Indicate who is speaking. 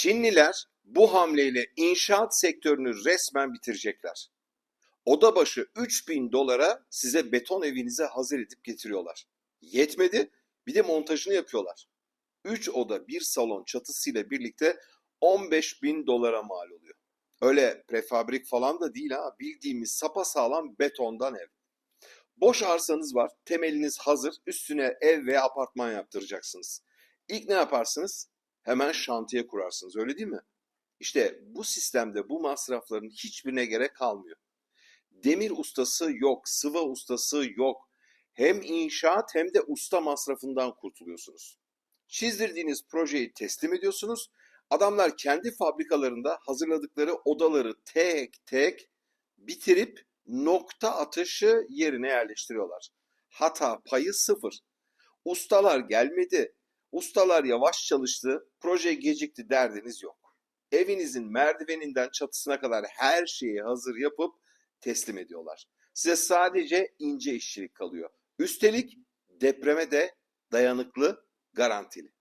Speaker 1: Çinliler bu hamleyle inşaat sektörünü resmen bitirecekler. Oda başı 3000 dolara size beton evinize hazır edip getiriyorlar. Yetmedi bir de montajını yapıyorlar. 3 oda bir salon çatısıyla birlikte 15 bin dolara mal oluyor. Öyle prefabrik falan da değil ha bildiğimiz sapasağlam betondan ev. Boş arsanız var, temeliniz hazır, üstüne ev veya apartman yaptıracaksınız. İlk ne yaparsınız? Hemen şantiye kurarsınız, öyle değil mi? İşte bu sistemde bu masrafların hiçbirine gerek kalmıyor. Demir ustası yok, sıva ustası yok. Hem inşaat hem de usta masrafından kurtuluyorsunuz. Çizdirdiğiniz projeyi teslim ediyorsunuz. Adamlar kendi fabrikalarında hazırladıkları odaları tek tek bitirip nokta atışı yerine yerleştiriyorlar. Hata payı sıfır. Ustalar gelmedi, ustalar yavaş çalıştı, proje gecikti derdiniz yok. Evinizin merdiveninden çatısına kadar her şeyi hazır yapıp teslim ediyorlar. Size sadece ince işçilik kalıyor. Üstelik depreme de dayanıklı, garantili.